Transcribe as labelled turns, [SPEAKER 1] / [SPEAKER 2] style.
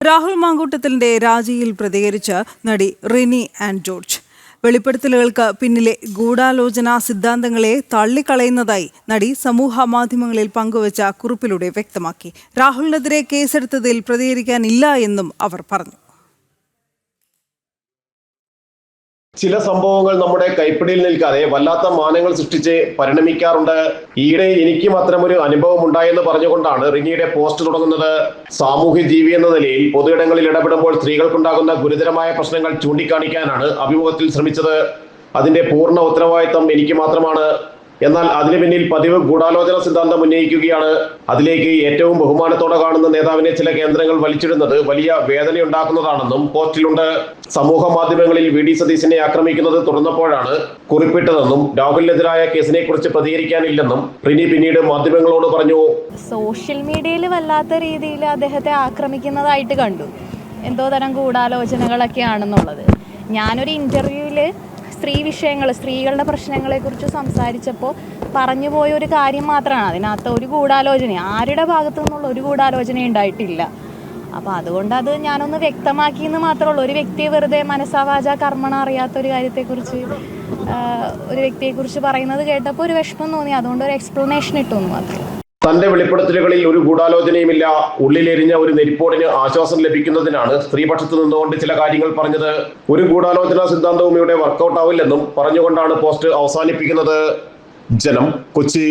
[SPEAKER 1] രാഹുൽ മാങ്കൂട്ടത്തിന്റെ രാജിയിൽ പ്രതികരിച്ച നടി Rini and George. വെളിപ്പെടുത്തലുകൾക്ക് പിന്നിലെ ഗൂഢാലോചന സിദ്ധാന്തങ്ങളെ തള്ളിക്കളയുന്നതായി നടി സമൂഹ മാധ്യമങ്ങളിൽ പങ്കുവച്ച കുറിപ്പിലൂടെ വ്യക്തമാക്കി. രാഹുലിനെതിരെ കേസെടുത്തതിൽ പ്രതികരിക്കാനില്ല എന്നും അവർ പറഞ്ഞു.
[SPEAKER 2] ചില സംഭവങ്ങൾ നമ്മുടെ കൈപ്പിടിയിൽ നിൽക്കാതെ വല്ലാത്ത മാനങ്ങൾ സൃഷ്ടിച്ച് പരിണമിക്കാറുണ്ട്. ഈയിടെ എനിക്കും ഒരു അനുഭവം ഉണ്ടായെന്ന് പറഞ്ഞുകൊണ്ടാണ് റിനിയുടെ പോസ്റ്റ് തുടങ്ങുന്നത്. സാമൂഹ്യ ജീവി എന്ന നിലയിൽ പൊതുയിടങ്ങളിൽ ഇടപെടുമ്പോൾ സ്ത്രീകൾക്കുണ്ടാകുന്ന ഗുരുതരമായ പ്രശ്നങ്ങൾ ചൂണ്ടിക്കാണിക്കാനാണ് അഭിമുഖത്തിൽ ശ്രമിച്ചത്. അതിന്റെ പൂർണ ഉത്തരവാദിത്തം എനിക്ക് മാത്രമാണ്. എന്നാൽ അതിനു പിന്നിൽ പതിവ് ഗൂഢാലോചന സിദ്ധാന്തം ഉന്നയിക്കുകയാണ്. അതിലേക്ക് ഏറ്റവും ബഹുമാനത്തോടെ കാണുന്ന നേതാവിനെ ചില കേന്ദ്രങ്ങൾ വലിച്ചിടുന്നത് വലിയ വേദനയുണ്ടാക്കുന്നതാണെന്നും പോസ്റ്റിലുണ്ട്. സമൂഹ മാധ്യമങ്ങളിൽ വി ഡി സതീശനെ ആക്രമിക്കുന്നത് തുടർന്നപ്പോഴാണ് കുറിപ്പിട്ടതെന്നും രാഹുലിനെതിരായ കേസിനെ കുറിച്ച് പ്രതികരിക്കാനില്ലെന്നും റിനി പിന്നീട് മാധ്യമങ്ങളോട് പറഞ്ഞു.
[SPEAKER 3] സോഷ്യൽ മീഡിയയിൽ വല്ലാത്ത രീതിയിൽ അദ്ദേഹത്തെ ആക്രമിക്കുന്നതായിട്ട് കണ്ടു. എന്തോ തരം ഗൂഢാലോചനകളൊക്കെയാണെന്നുള്ളത്. ഞാനൊരു ഇന്റർവ്യൂവിൽ സ്ത്രീ വിഷയങ്ങൾ സ്ത്രീകളുടെ പ്രശ്നങ്ങളെക്കുറിച്ച് സംസാരിച്ചപ്പോൾ പറഞ്ഞു പോയ ഒരു കാര്യം മാത്രമാണ് അതിനകത്ത് ഒരു ഗൂഢാലോചന ആരുടെ ഭാഗത്തു നിന്നുള്ള ഒരു ഗൂഢാലോചന ഉണ്ടായിട്ടില്ല. അപ്പോൾ അതുകൊണ്ട് അത് ഞാനൊന്ന് വ്യക്തമാക്കി എന്ന് മാത്രമേ ഉള്ളൂ ഒരു വ്യക്തിയെ വെറുതെ മനസ്സാവാച കർമ്മണ അറിയാത്ത ഒരു കാര്യത്തെക്കുറിച്ച് ഒരു വ്യക്തിയെക്കുറിച്ച് പറയുന്നത് കേട്ടപ്പോൾ ഒരു വിഷമം തോന്നി. അതുകൊണ്ട് ഒരു എക്സ്പ്ലനേഷൻ ഇട്ടു എന്ന് മാത്രമേ
[SPEAKER 2] തന്റെ വെളിപ്പെടുത്തലുകളിൽ ഒരു ഗൂഢാലോചനയുമില്ല. ഉള്ളിലെരിഞ്ഞ ഒരു നെരിപ്പോടിന് ആശ്വാസം ലഭിക്കുന്നതിനാണ് സ്ത്രീപക്ഷത്ത് നിന്നുകൊണ്ട് ചില കാര്യങ്ങൾ പറഞ്ഞത്. ഒരു ഗൂഢാലോചന സിദ്ധാന്തവും ഇവിടെ വർക്കൗട്ട് ആവില്ലെന്നും പറഞ്ഞുകൊണ്ടാണ് പോസ്റ്റ് അവസാനിപ്പിക്കുന്നത്. ജനം കൊച്ചി.